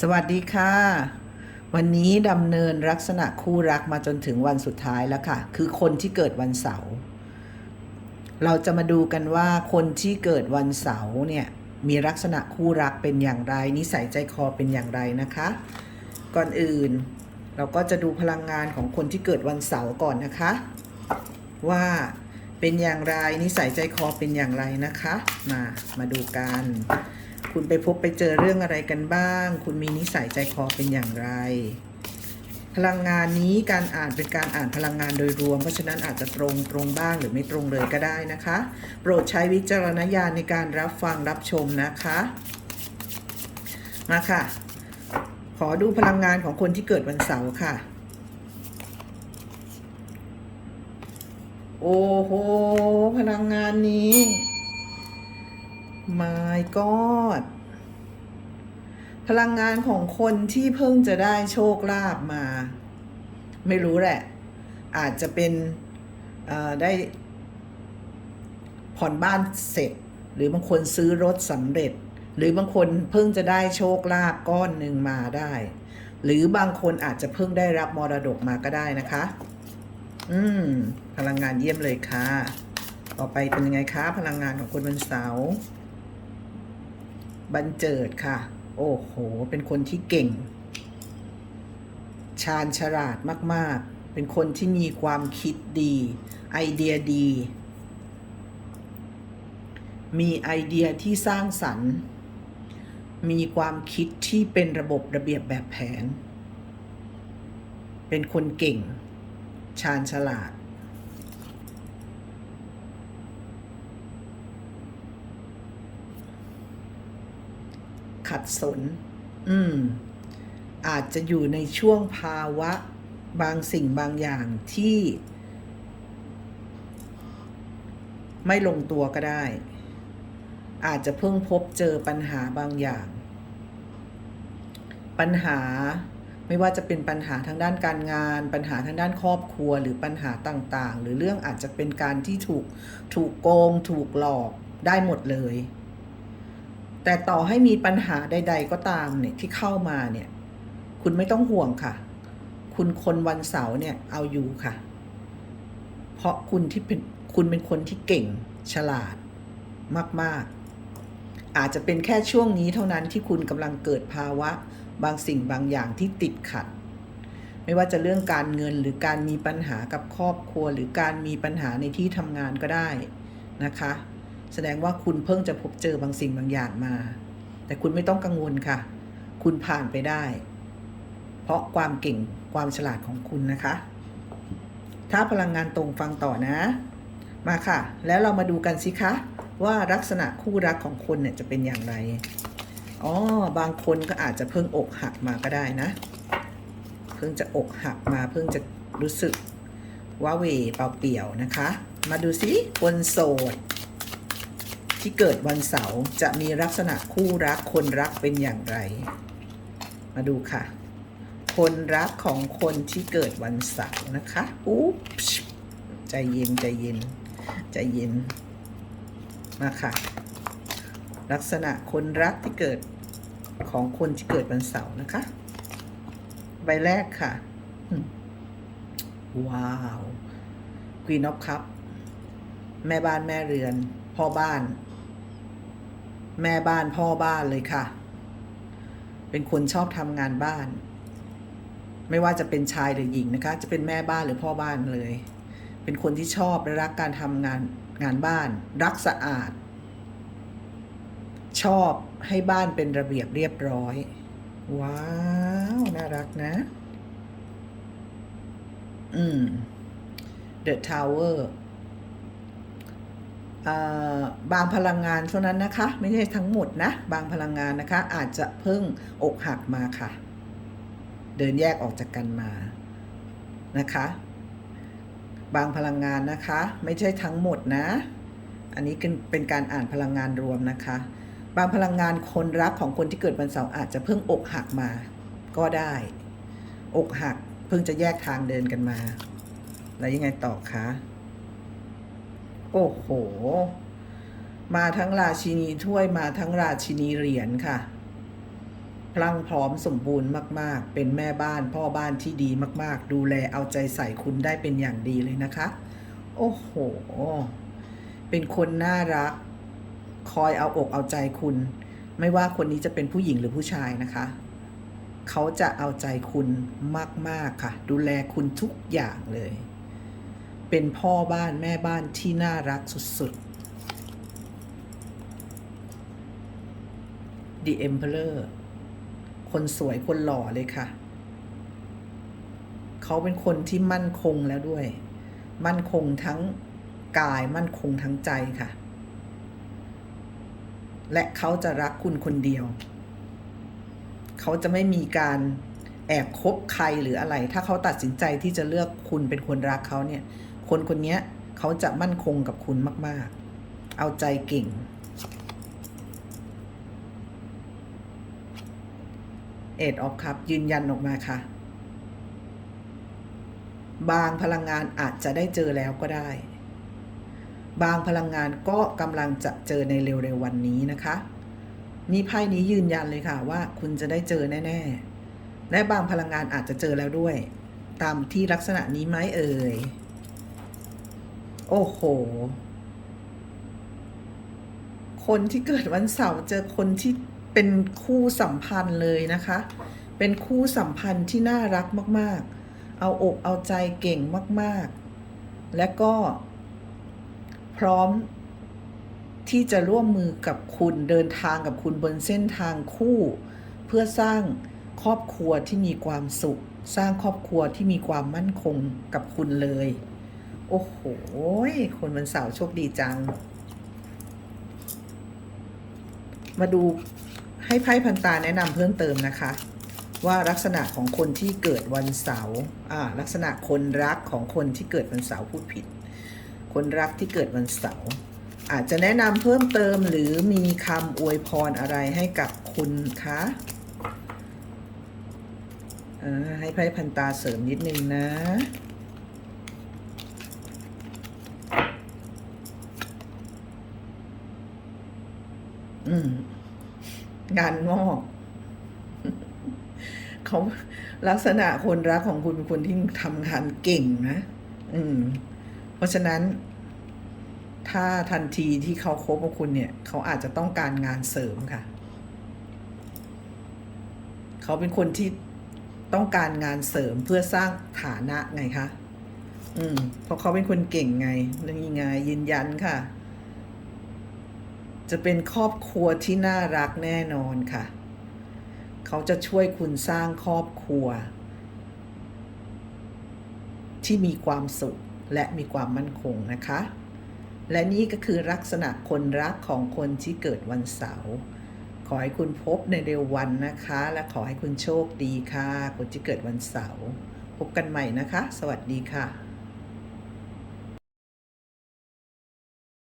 สวัสดีค่ะ วันนี้ดำเนินลักษณะคู่รักมาจนถึงวันสุดท้ายแล้วค่ะ คือคนที่เกิดวันเสาร์เราจะมาดูกันว่าคนที่เกิดวันเสาร์เนี่ยมีลักษณะคู่รักเป็นอย่างไร นิสัยใจคอเป็นอย่างไรนะคะ ก่อนอื่น เราก็จะดูพลังงานของคนที่เกิดวันเสาร์ก่อนนะคะ ว่าเป็นอย่างไรนิสัยใจคอเป็นอย่างไรนะคะ มามาดูกัน คุณไปพบไปเจอเรื่องอะไรกันบ้าง คุณมีนิสัยใจคอเป็นอย่างไร พลังงานนี้การอ่านเป็นการอ่านพลังงานโดยรวม เพราะฉะนั้นอาจจะตรงตรงบ้างหรือไม่ตรงเลยก็ได้นะคะ โปรดใช้วิจารณญาณในการรับฟังรับชมนะคะ มาค่ะ ขอดูพลังงานของคนที่เกิดวันเสาร์ค่ะโอ้โห พลังงานนี้ my god พลังงานของคนที่เพิ่งจะได้โชคลาภมา ไม่รู้แหละ อาจจะเป็นเอ่อได้ผ่อนบ้านเสร็จ หรือบางคนซื้อรถสำเร็จ หรือบางคนเพิ่งจะได้โชคลาภก้อนหนึ่งมาได้ หรือบางคนอาจจะเพิ่งได้รับมรดกมาก็ได้นะคะ อืม พลังงานเยี่ยมเลยค่ะ ต่อไปเป็นยังไงคะ พลังงานของคนวันเสาร์ บันเจิดค่ะ โอ้โห เป็นคนที่เก่ง ชาญฉลาดมาก ๆ เป็นคนที่มีความคิดดี ไอเดียดี มีไอเดียที่สร้างสรรค์ มีความคิดที่เป็นระบบระเบียบแบบแผน เป็นคนเก่ง ชาญฉลาด ขัดสน อืม อาจจะอยู่ในช่วงภาวะบางสิ่งบางอย่างที่ ไม่ลงตัวก็ได้ อาจจะเพิ่งพบเจอปัญหาบางอย่าง ปัญหาไม่ว่าจะเป็นปัญหาทางด้านการงาน ปัญหาทางด้านครอบครัวหรือปัญหาต่างๆ หรือเรื่องอาจจะเป็นการที่ถูกถูกโกง ถูกหลอกได้หมดเลย แต่ต่อให้มีปัญหาใด ๆ ก็ตามเนี่ยที่เข้ามาเนี่ย คุณไม่ต้องห่วงค่ะ คุณคนวันเสาร์เนี่ยเอาอยู่ค่ะ เพราะคุณที่เป็นคุณเป็นคนที่เก่งฉลาดมาก ๆ อาจจะเป็นแค่ช่วงนี้เท่านั้นที่คุณกำลังเกิดภาวะบางสิ่งบางอย่างที่ติดขัด ไม่ว่าจะเรื่องการเงินหรือการมีปัญหากับครอบครัว หรือการมีปัญหาในที่ทำงานก็ได้นะคะ แสดงว่าคุณเพิ่งจะพบเจอบางสิ่งบางอย่างมา แต่คุณไม่ต้องกังวลค่ะ คุณผ่านไปได้ เพราะความเก่งความฉลาดของคุณนะคะ ถ้าพลังงานตรงฟังต่อนะ มาค่ะ แล้วเรามาดูกันสิคะว่าลักษณะคู่รักของคนเนี่ยจะเป็นอย่างไร อ๋อ บางคนก็อาจจะเพิ่งอกหักมาก็ได้นะ เพิ่งจะอกหักมาเพิ่งจะรู้สึกว่าเวเปล่าเปี่ยวนะคะ มาดูสิคนโสด ที่เกิดวันเสาร์จะมีลักษณะคู่รักคนรักเป็นอย่างไร มาดูค่ะ คนรักของคนที่เกิดวันเสาร์นะคะอุ๊บใจเย็นใจเย็นใจเย็นมาค่ะ ลักษณะคนรักที่เกิดของคนที่เกิดวันเสาร์นะคะ ใบแรกค่ะ ว้าว Queen of Cup แม่บ้านแม่เรือน พ่อบ้าน แม่บ้านพ่อบ้านเลยค่ะ เป็นคนชอบทำงานบ้าน ไม่ว่าจะเป็นชายหรือหญิงนะคะ จะเป็นแม่บ้านหรือพ่อบ้านเลย เป็นคนที่ชอบและรักการทำงานงานบ้าน รักสะอาด ชอบให้บ้านเป็นระเบียบเรียบร้อย ว้าว น่ารักนะ อืม The Tower อ่า บางพลังงานเท่านั้นนะคะ ไม่ใช่ทั้งหมดนะ บางพลังงานนะคะ อาจจะเพิ่งอกหักมาค่ะ เดินแยกออกจากกันมานะคะ บางพลังงานนะคะ ไม่ใช่ทั้งหมดนะ อันนี้เป็นการอ่านพลังงานรวมนะคะ บางพลังงานคนรักของคนที่เกิดวันเสาร์อาจจะเพิ่งอกหักมา ก็ได้ อกหักเพิ่งจะแยกทางเดินกันมา แล้วยังไงต่อคะ โอ้โห มาทั้งราชินีถ้วยมาทั้งราชินีเหรียญค่ะ พลังพร้อมสมบูรณ์มาก ๆ เป็นแม่บ้านพ่อบ้านที่ดีมาก ๆ ดูแลเอาใจใส่คุณได้เป็นอย่างดีเลยนะคะ โอ้โห เป็นคนน่ารัก คอยเอาอกเอาใจคุณ ไม่ว่าคนนี้จะเป็นผู้หญิงหรือผู้ชายนะคะเขาจะเอาใจคุณมาก ๆ ค่ะ ดูแลคุณทุกอย่างเลย เป็นพ่อบ้านแม่บ้านที่น่ารักสุดๆ The Emperor คนสวยคนหล่อเลยค่ะ เขาเป็นคนที่มั่นคงแล้วด้วย มั่นคงทั้งกายมั่นคงทั้งใจค่ะ และเขาจะรักคุณคนเดียว เขาจะไม่มีการแอบคบใครหรืออะไร ถ้าเขาตัดสินใจที่จะเลือกคุณเป็นคนรักเขาเนี่ย คนคนนี้เขาจะมั่นคงกับคุณมาก ๆ เอาใจเก่ง เอ็ดออฟคัพยืนยันออกมาค่ะ บางพลังงานอาจจะได้เจอแล้วก็ได้ บางพลังงานก็กำลังจะเจอในเร็วๆวันนี้นะคะ นี่ไพ่นี้ยืนยันเลยค่ะว่าคุณจะได้เจอแน่ ๆ และบางพลังงานอาจจะเจอแล้วด้วย ตามที่ลักษณะนี้ไหมเอ่ย โอ้โห คนที่เกิดวันเสาร์เจอคนที่เป็นคู่สัมพันธ์เลยนะคะ เป็นคู่สัมพันธ์ที่น่ารักมาก ๆ เอาอกเอาใจเก่งมาก ๆ และก็พร้อมที่จะร่วมมือกับคุณเดินทางกับคุณบนเส้นทางคู่ เพื่อสร้างครอบครัวที่มีความสุข สร้างครอบครัวที่มีความมั่นคงกับคุณเลย โอ้โห คนวันเสาร์โชคดีจัง มาดูให้ไพ่พันตาแนะนำเพิ่มเติมนะคะ ว่าลักษณะของคนที่เกิดวันเสาร์อ่าลักษณะคนรักของคนที่เกิดวันเสาร์พูดผิด คนรักที่เกิดวันเสาร์อาจจะแนะนำเพิ่มเติมหรือมีคำอวยพรอะไรให้กับคุณคะอ่าให้ไพ่พันตาเสริมนิดนึงนะ งานงอกเขาลักษณะคนรักของคุณเป็นคนที่ทำงานเก่งนะ อืม เพราะฉะนั้น ถ้าทันทีที่เขาคบกับคุณเนี่ย เขาอาจจะต้องการงานเสริมค่ะ เขาเป็นคนที่ต้องการงานเสริมเพื่อสร้างฐานะไงคะ อืม เพราะเขาเป็นคนเก่งไงนี่ไงยืนยันค่ะ จะเป็นครอบครัวที่น่ารักแน่นอนค่ะ เขาจะช่วยคุณสร้างครอบครัว ที่มีความสุขและมีความมั่นคงนะคะ และนี่ก็คือลักษณะคนรักของคนที่เกิดวันเสาร์ขอให้คุณพบในเร็ววันนะคะ และขอให้คุณโชคดีค่ะ คนที่เกิดวันเสาร์พบกันใหม่นะคะ สวัสดีค่ะ